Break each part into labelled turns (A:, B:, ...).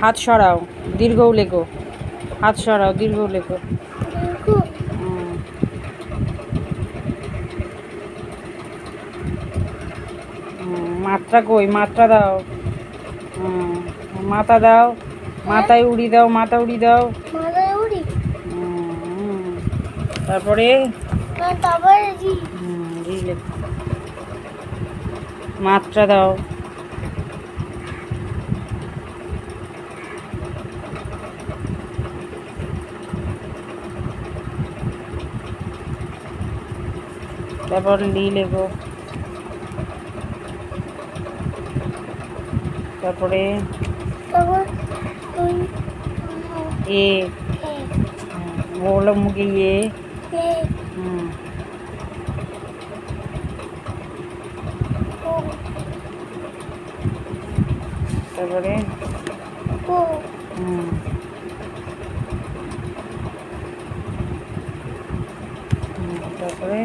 A: হাত সরাও দীর্ঘও লেখো হাত সরাও দীর্ঘ লেখো। হুম, মাত্রা কই? মাত্রা দাও। মাথা দাও মাথায় উড়ি দাও মাথা উড়ি দাও। তারপরে। মাত্রা দাও। তারপর লি লেখো তারপরে
B: তারপর ওই
A: এ
B: এ
A: হুম, বলো মুখে ইয়ে
B: এ
A: হুম
B: ও
A: তারপরে
B: ও
A: হুম হুম, তারপরে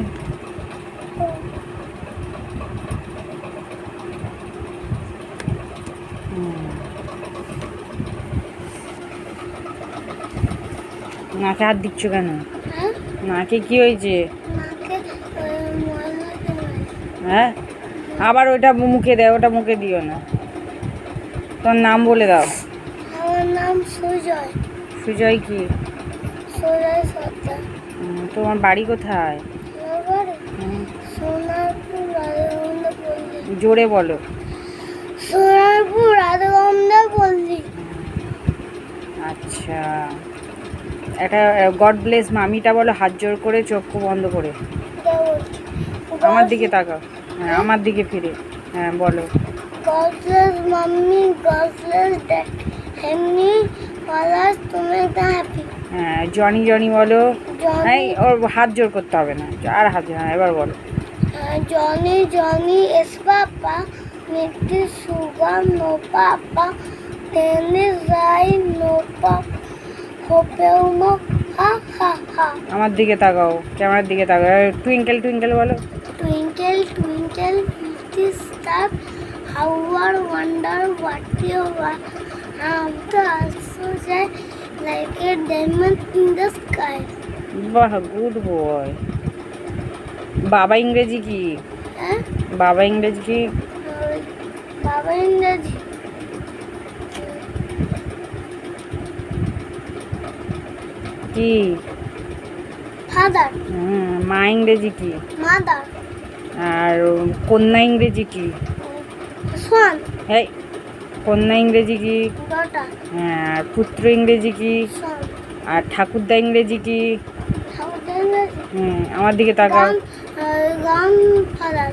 A: নাকে হাত দিচ্ছ কেন?
B: হ্যাঁ?
A: নাকে কি হয়েছে। হ্যাঁ। আবার ওটা মুখে দেয় ওটা মুখে দিও না। তোর নাম বলে দাও।
B: আমার নাম সুজয়।
A: সুজয় কি?
B: সুজয় সর্দার
A: তোমার বাড়ি কোথায়? জোরে বলো।
B: সোনারপুর রাধাগন্ধা পল্লী
A: আচ্ছা। একটা গড ব্লেস মামিটা বলো হাত জোর করে চক্ষু বন্ধ করে। আমার দিকে তাকাও। হ্যাঁ আমার দিকে ফিরে। হ্যাঁ বলো।
B: মাম্মি ড্যাড এমনি তুমি একটা হ্যাপি
A: হ্যাঁ জনি জনি বলো। এই ওর হাত জোর করতে হবে না। আর হাত হ্যাঁ এবার বলো।
B: জনি জনি এস পাপা মিটি sugar no papa telling lies no papa.
A: আমার দিকে তাকাও ক্যামেরার দিকে তাকাও টুইঙ্কেল টুইঙ্কেল বলো
B: Twinkle, twinkle, little star, how I wonder what you are. How the also shine like a diamond in the sky.
A: বাহ good boy বাবা ইংরেজি কি
B: হ্যাঁ
A: বাবা ইংরেজি কি
B: বাবা ইংরেজি
A: কি?
B: ফাদার
A: হুম, মা ইংরেজি কি?
B: মাদার
A: আর কন্যা ইংরেজি কি?
B: সন
A: এই কন্যা ইংরেজি কি?
B: ডটার
A: হ্যাঁ, আর পুত্র ইংরেজি কি?
B: সন
A: আর ঠাকুরদা ইংরেজি কি? হুম, আমার দিকে তাকাও।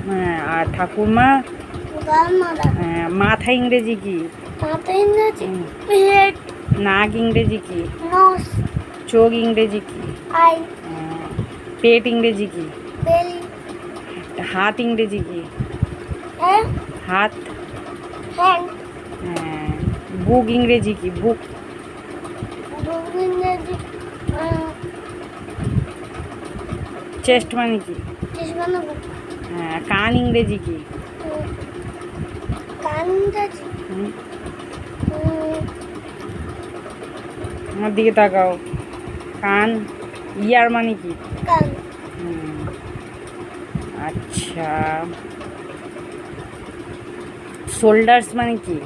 A: হ্যাঁ আর ঠাকুরমা? হ্যাঁ, মাথা ইংরেজি কি?
B: মাথা ইংরেজি?
A: হুম। নাক ইংরেজি কি? চোখ ইংরেজি কি?
B: আই।
A: হ্যাঁ, পেট ইংরেজি কি?
B: বেলি।
A: হাত ইংরেজি কি?
B: হ্যাঁ।
A: হাত?
B: হ্যান্ড
A: হ্যাঁ, বুক ইংরেজি কি? বুক।
B: বুক ইংরেজি
A: চেস্ট মানে কি?
B: বুক।
A: হ্যাঁ, কান ইংরেজি কি?
B: কান ইংরেজি?
A: আমার দিকে তাকাও। কান ইয়ার মানে কি? আচ্ছা। শোল্ডার্স মানে কি?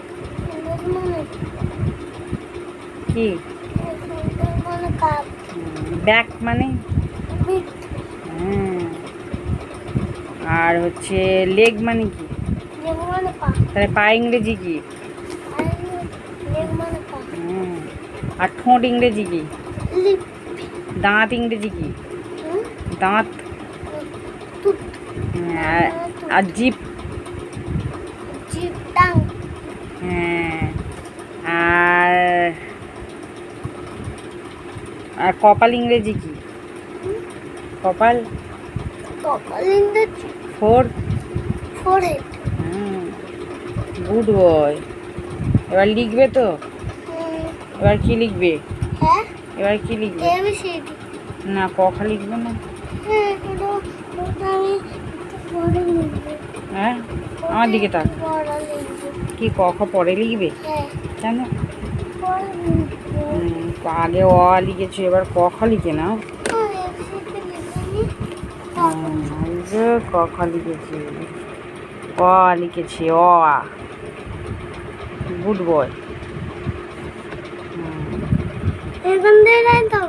B: মানে
A: কি?
B: মানে
A: ব্যাক মানে? আর হচ্ছে লেগ মানে কি?
B: মানে
A: তাহলে পা ইংরেজি কি?
B: আর
A: ঠোঁট ইংরেজি কি? দাঁত ইংরেজি কি? দাঁত? হ্যাঁ, আর জিপ? হ্যাঁ, আর আর কপাল ইংরেজি কি? কপাল?
B: কপাল ইংরেজি
A: ফোর?
B: Forehead
A: good boy. এবার লিখবে তো? এবার কি লিখবে? এবার কি লিখবে? না ক খা লিখবে না?
B: হ্যাঁ
A: হ্যাঁ আমার দিকে তাক। কি ক খ পরে লিখবে?
B: হ্যাঁ।
A: কেন? আগে অ লিখেছি এবার ক খ লিখে এই যে ক খ লিখেছি। ক আ লিখেছি অ গুড বয়।
B: এখান দিয়ে যাই তো